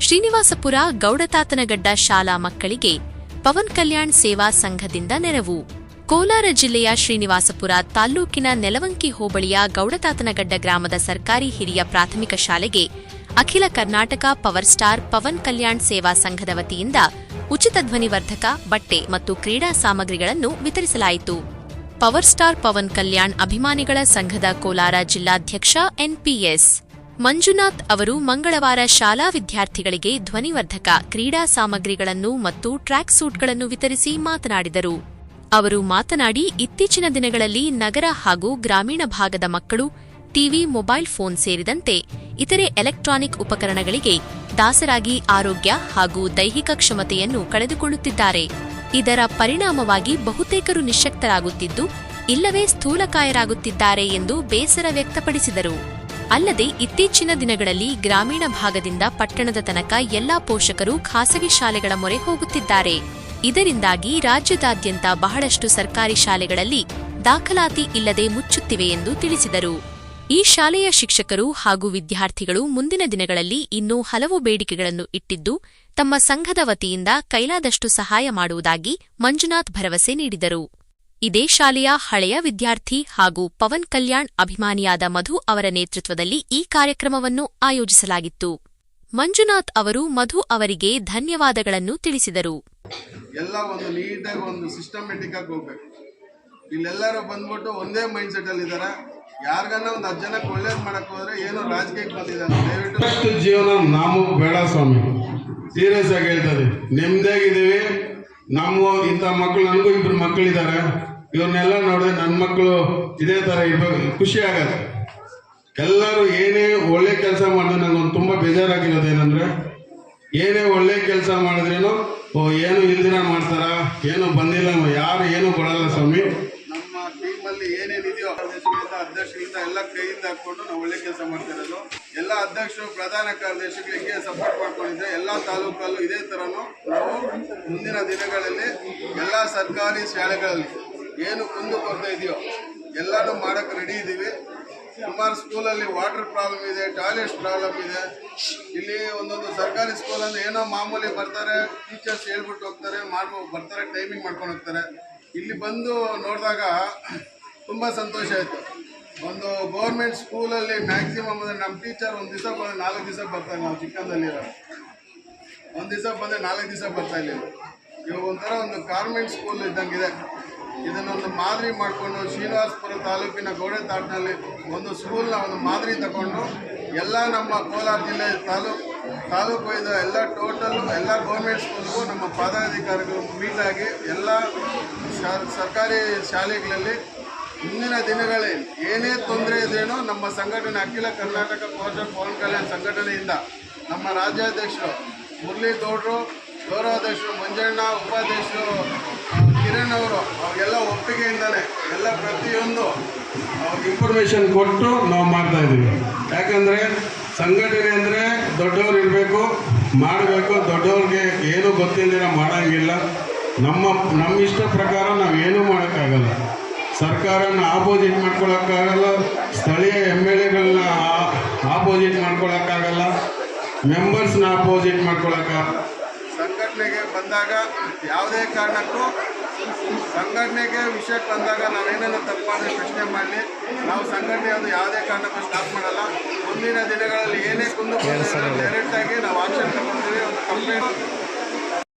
ಶ್ರೀನಿವಾಸಪುರ ಗೌಡತಾತನಗಡ್ಡ ಶಾಲಾ ಮಕ್ಕಳಿಗೆ ಪವನ್ ಕಲ್ಯಾಣ್ ಸೇವಾ ಸಂಘದಿಂದ ನೆರವು. ಕೋಲಾರ ಜಿಲ್ಲೆಯ ಶ್ರೀನಿವಾಸಪುರ ತಾಲ್ಲೂಕಿನ ನೆಲವಂಕಿ ಹೋಬಳಿಯ ಗೌಡತಾತನಗಡ್ಡ ಗ್ರಾಮದ ಸರ್ಕಾರಿ ಹಿರಿಯ ಪ್ರಾಥಮಿಕ ಶಾಲೆಗೆ ಅಖಿಲ ಕರ್ನಾಟಕ ಪವರ್ ಸ್ಟಾರ್ ಪವನ್ ಕಲ್ಯಾಣ್ ಸೇವಾ ಸಂಘದ ವತಿಯಿಂದ ಉಚಿತ ಧ್ವನಿವರ್ಧಕ, ಬಟ್ಟೆ ಮತ್ತು ಕ್ರೀಡಾ ಸಾಮಗ್ರಿಗಳನ್ನು ವಿತರಿಸಲಾಯಿತು. ಪವರ್ ಸ್ಟಾರ್ ಪವನ್ ಕಲ್ಯಾಣ್ ಅಭಿಮಾನಿಗಳ ಸಂಘದ ಕೋಲಾರ ಜಿಲ್ಲಾಧ್ಯಕ್ಷ ಎನ್ಪಿಎಸ್ ಮಂಜುನಾಥ್ ಅವರು ಮಂಗಳವಾರ ಶಾಲಾ ವಿದ್ಯಾರ್ಥಿಗಳಿಗೆ ಧ್ವನಿವರ್ಧಕ ಕ್ರೀಡಾ ಸಾಮಗ್ರಿಗಳನ್ನು ಮತ್ತು ಟ್ರ್ಯಾಕ್ ಸೂಟ್ಗಳನ್ನು ವಿತರಿಸಿ ಮಾತನಾಡಿದರು. ಅವರು ಮಾತನಾಡಿ, ಇತ್ತೀಚಿನ ದಿನಗಳಲ್ಲಿ ನಗರ ಹಾಗೂ ಗ್ರಾಮೀಣ ಭಾಗದ ಮಕ್ಕಳು ಟಿವಿ, ಮೊಬೈಲ್ ಫೋನ್ ಸೇರಿದಂತೆ ಇತರೆ ಎಲೆಕ್ಟ್ರಾನಿಕ್ ಉಪಕರಣಗಳಿಗೆ ದಾಸರಾಗಿ ಆರೋಗ್ಯ ಹಾಗೂ ದೈಹಿಕ ಕ್ಷಮತೆಯನ್ನು ಕಳೆದುಕೊಳ್ಳುತ್ತಿದ್ದಾರೆ. ಇದರ ಪರಿಣಾಮವಾಗಿ ಬಹುತೇಕರು ನಿಶಕ್ತರಾಗುತ್ತಿದ್ದು, ಇಲ್ಲವೇ ಸ್ಥೂಲಕಾಯರಾಗುತ್ತಿದ್ದಾರೆ ಎಂದು ಬೇಸರ ವ್ಯಕ್ತಪಡಿಸಿದರು. ಅಲ್ಲದೆ ಇತ್ತೀಚಿನ ದಿನಗಳಲ್ಲಿ ಗ್ರಾಮೀಣ ಭಾಗದಿಂದ ಪಟ್ಟಣದ ತನಕ ಎಲ್ಲಾ ಪೋಷಕರು ಖಾಸಗಿ ಶಾಲೆಗಳ ಮೊರೆ ಹೋಗುತ್ತಿದ್ದಾರೆ. ಇದರಿಂದಾಗಿ ರಾಜ್ಯದಾದ್ಯಂತ ಬಹಳಷ್ಟು ಸರ್ಕಾರಿ ಶಾಲೆಗಳಲ್ಲಿ ದಾಖಲಾತಿ ಇಲ್ಲದೆ ಮುಚ್ಚುತ್ತಿವೆ ಎಂದು ತಿಳಿಸಿದರು. ಈ ಶಾಲೆಯ ಶಿಕ್ಷಕರು ಹಾಗೂ ವಿದ್ಯಾರ್ಥಿಗಳು ಮುಂದಿನ ದಿನಗಳಲ್ಲಿ ಇನ್ನೂ ಹಲವು ಬೇಡಿಕೆಗಳನ್ನು ಇಟ್ಟಿದ್ದು, ತಮ್ಮ ಸಂಘದ ವತಿಯಿಂದ ಕೈಲಾದಷ್ಟು ಸಹಾಯ ಮಾಡುವುದಾಗಿ ಮಂಜುನಾಥ್ ಭರವಸೆ ನೀಡಿದರು. ಇದೇ ಶಾಲೆಯ ಹಳೆಯ ವಿದ್ಯಾರ್ಥಿ ಹಾಗೂ ಪವನ್ ಕಲ್ಯಾಣ್ ಅಭಿಮಾನಿಯಾದ ಮಧು ಅವರ ನೇತೃತ್ವದಲ್ಲಿ ಈ ಕಾರ್ಯಕ್ರಮವನ್ನು ಆಯೋಜಿಸಲಾಗಿತ್ತು. ಮಂಜುನಾಥ್ ಅವರು ಮಧು ಅವರಿಗೆ ಧನ್ಯವಾದಗಳನ್ನು ತಿಳಿಸಿದರು. ಎಲ್ಲ ಒಂದು ನೀಟಾಗಿ ಒಂದು ಸಿಸ್ಟಮೆಟಿಕ್ ಆಗಿ ಹೋಗ್ಬೇಕು. ಇಲ್ಲೆಲ್ಲರೂ ಬಂದ್ಬಿಟ್ಟು ಒಂದೇ ಮೈಂಡ್ ಸೆಟ್ ಅಲ್ಲಿ ಇದಾರೆ. ಯಾರಿಗನ್ನ ಒಂದು ಹತ್ತು ಜನಕ್ಕೆ ಒಳ್ಳೇದು ಮಾಡಕ್ ಹೋದ್ರೆ ಏನೋ ರಾಜಕೀಯಕ್ಕೆ ದಯವಿಟ್ಟು ಜೀವನ ನಾವು ಬೇಡ ಸ್ವಾಮಿ. ಸೀರಿಯಸ್ ಆಗಿ ಹೇಳ್ತದೆ ನೆಮ್ಮದಿಯಾಗಿದ್ದೀವಿ. ನಮ್ಮ ಇಂಥ ಮಕ್ಕಳು ನನಗೂ ಇಬ್ರು ಮಕ್ಕಳಿದ್ದಾರೆ. ಇವ್ರನ್ನೆಲ್ಲ ನೋಡಿದ್ರೆ ನನ್ನ ಮಕ್ಕಳು ಇದೇ ಥರ ಇಬ್ಬರು ಖುಷಿ ಆಗತ್ತೆ. ಎಲ್ಲರೂ ಏನೇ ಒಳ್ಳೆ ಕೆಲಸ ಮಾಡಿದ್ರೆ ನನಗೊಂದು ತುಂಬ ಬೇಜಾರಾಗಿರೋದು ಏನಂದ್ರೆ, ಏನೇ ಒಳ್ಳೆ ಕೆಲಸ ಮಾಡಿದ್ರೇನು, ಓ, ಏನು ಇಲ್ದಿರ ಮಾಡ್ತಾರ, ಏನು ಬಂದಿಲ್ಲ, ಯಾರು ಏನು ಕೊಡಲ್ಲ ಸ್ವಾಮಿ. ಟೀಮಲ್ಲಿ ಏನೇನಿದೆಯೋ ಅಧ್ಯಕ್ಷರಿಂದ ಎಲ್ಲ ಕೈಯಿಂದ ಹಾಕೊಂಡು ನಾವು ಒಳ್ಳೆ ಕೆಲಸ ಮಾಡ್ತಿರೋದು. ಎಲ್ಲ ಅಧ್ಯಕ್ಷರು, ಪ್ರಧಾನ ಕಾರ್ಯದರ್ಶಿಗಳಿಗೆ ಸಪೋರ್ಟ್ ಮಾಡ್ಕೊಂಡಿದ್ದೆ ಎಲ್ಲ ತಾಲೂಕಲ್ಲೂ ಇದೇ ಥರನೂ ನಾವು ಮುಂದಿನ ದಿನಗಳಲ್ಲಿ ಎಲ್ಲ ಸರ್ಕಾರಿ ಶಾಲೆಗಳಲ್ಲಿ ಏನು ಕುಂದು ಕೊರತೆ ಇದೆಯೋ ಎಲ್ಲನೂ ಮಾಡೋಕ್ಕೆ ರೆಡಿ ಇದ್ದೀವಿ ಸುಮಾರು ಸ್ಕೂಲಲ್ಲಿ ವಾಟರ್ ಪ್ರಾಬ್ಲಮ್ ಇದೆ ಟಾಯ್ಲೆಟ್ಸ್ ಪ್ರಾಬ್ಲಮ್ ಇದೆ. ಇಲ್ಲಿ ಒಂದೊಂದು ಸರ್ಕಾರಿ ಸ್ಕೂಲ್ ಏನೋ ಮಾಮೂಲಿ ಬರ್ತಾರೆ ಟೀಚರ್ಸ್ ಹೇಳ್ಬಿಟ್ಟು ಹೋಗ್ತಾರೆ, ಮಾಡ್ಬೋ ಬರ್ತಾರೆ ಟೈಮಿಂಗ್ ಮಾಡ್ಕೊಂಡು ಹೋಗ್ತಾರೆ. ಇಲ್ಲಿ ಬಂದು ನೋಡಿದಾಗ ತುಂಬ ಸಂತೋಷ ಆಯಿತು. ಒಂದು ಗೌರ್ಮೆಂಟ್ ಸ್ಕೂಲಲ್ಲಿ ಮ್ಯಾಕ್ಸಿಮಮ್ ಅಂದರೆ ನಮ್ಮ ಟೀಚರ್ ಒಂದು ದಿವಸ ಬಂದರೆ ನಾಲ್ಕು ದಿವಸ ಬರ್ತಾರೆ ನಾವು ಚಿಕ್ಕಂದಲ್ಲಿರೋ ಒಂದು ದಿವಸ ಬಂದರೆ ನಾಲ್ಕು ದಿವಸ ಬರ್ತಾ ಇಲ್ಲ ಇವಾಗ ಒಂಥರ ಒಂದು ಗಾರ್ಮೆಂಟ್ ಸ್ಕೂಲ್ ಇದ್ದಂಗಿದೆ. ಇದನ್ನೊಂದು ಮಾದರಿ ಮಾಡಿಕೊಂಡು ಶ್ರೀನಿವಾಸಪುರ ತಾಲೂಕಿನ ಗೋಡೆ ತಾಟ್ನಲ್ಲಿ ಒಂದು ಸ್ಕೂಲ್ನ ಒಂದು ಮಾದರಿ ತಗೊಂಡು ಎಲ್ಲ ನಮ್ಮ ಕೋಲಾರ ಜಿಲ್ಲೆ ತಾಲೂಕು ತಾಲೂಕು ಇದು ಎಲ್ಲ ಟೋಟಲ್ಲು ಎಲ್ಲ ಗೌರ್ಮೆಂಟ್ ಸ್ಕೂಲ್ಗೂ ನಮ್ಮ ಪದಾಧಿಕಾರಿಗಳು ಮೀಟಾಗಿ ಎಲ್ಲ ಸರ್ಕಾರಿ ಶಾಲೆಗಳಲ್ಲಿ ಮುಂದಿನ ದಿನಗಳಲ್ಲಿ ಏನೇ ತೊಂದರೆ ಇದ್ರೇನೋ ನಮ್ಮ ಸಂಘಟನೆ, ಅಖಿಲ ಕರ್ನಾಟಕ ಪೋಷಕ ಪವನ್ ಕಲ್ಯಾಣ ಸಂಘಟನೆಯಿಂದ ನಮ್ಮ ರಾಜ್ಯಾಧ್ಯಕ್ಷರು ಮುರಳೀಗೌಡರು ಗೌರವಾಧ್ಯಕ್ಷರು ಮಂಜಣ್ಣ, ಉಪಾಧ್ಯಕ್ಷರು ಕಿರಣ್ ಅವರು, ಅವ್ರಿಗೆಲ್ಲ ಒಪ್ಪಿಗೆಯಿಂದಲೇ ಎಲ್ಲ ಪ್ರತಿಯೊಂದು ಅವ್ರಿಗೆ ಇನ್ಫಾರ್ಮೇಷನ್ ಕೊಟ್ಟು ನಾವು ಮಾಡ್ತಾ ಇದ್ದೀವಿ. ಯಾಕಂದರೆ ಸಂಘಟನೆ ಅಂದರೆ ದೊಡ್ಡವ್ರು ಇರಬೇಕು, ಮಾಡಬೇಕು. ದೊಡ್ಡವ್ರಿಗೆ ಏನು ಗೊತ್ತಿಲ್ಲದಿರ ಮಾಡೋಂಗಿಲ್ಲ. ನಮ್ಮ ನಮ್ಮ ಇಷ್ಟ ಪ್ರಕಾರ ನಾವು ಏನೂ ಮಾಡೋಕ್ಕಾಗಲ್ಲ. ಸರ್ಕಾರನ ಆಪೋಸಿಟ್ ಮಾಡ್ಕೊಳಕ್ಕಾಗಲ್ಲ, ಸ್ಥಳೀಯ ಎಂ ಎಲ್ ಎಗಳನ್ನ ಆಪೋಸಿಟ್ ಮಾಡ್ಕೊಳಕ್ಕಾಗಲ್ಲ ಮೆಂಬರ್ಸ್ನ ಆಪೋಸಿಟ್ ಮಾಡ್ಕೊಳಕ್ಕ ಸಂಘಟನೆಗೆ ಬಂದಾಗ ಯಾವುದೇ ಕಾರಣಕ್ಕೂ, ಸಂಘಟನೆಗೆ ವಿಷಯಕ್ಕೆ ಬಂದಾಗ ನಾವೇನೇನೋ ತಪ್ಪು ಮಾಡಿದ್ರೆ ಪ್ರಶ್ನೆ ಮಾಡಲಿ. ನಾವು ಸಂಘಟನೆ ಅದು ಯಾವುದೇ ಕಾರಣಕ್ಕೂ ಸ್ಟಾಪ್ ಮಾಡಲ್ಲ. ಮುಂದಿನ ದಿನಗಳಲ್ಲಿ ಏನೇ ಕುಂದು ಡೈರೆಕ್ಟಾಗಿ ನಾವು ಆಕ್ಷನ್ ತಗೊಳ್ತೀವಿ ಒಂದು ಕಂಪ್ಲೇಂಟ್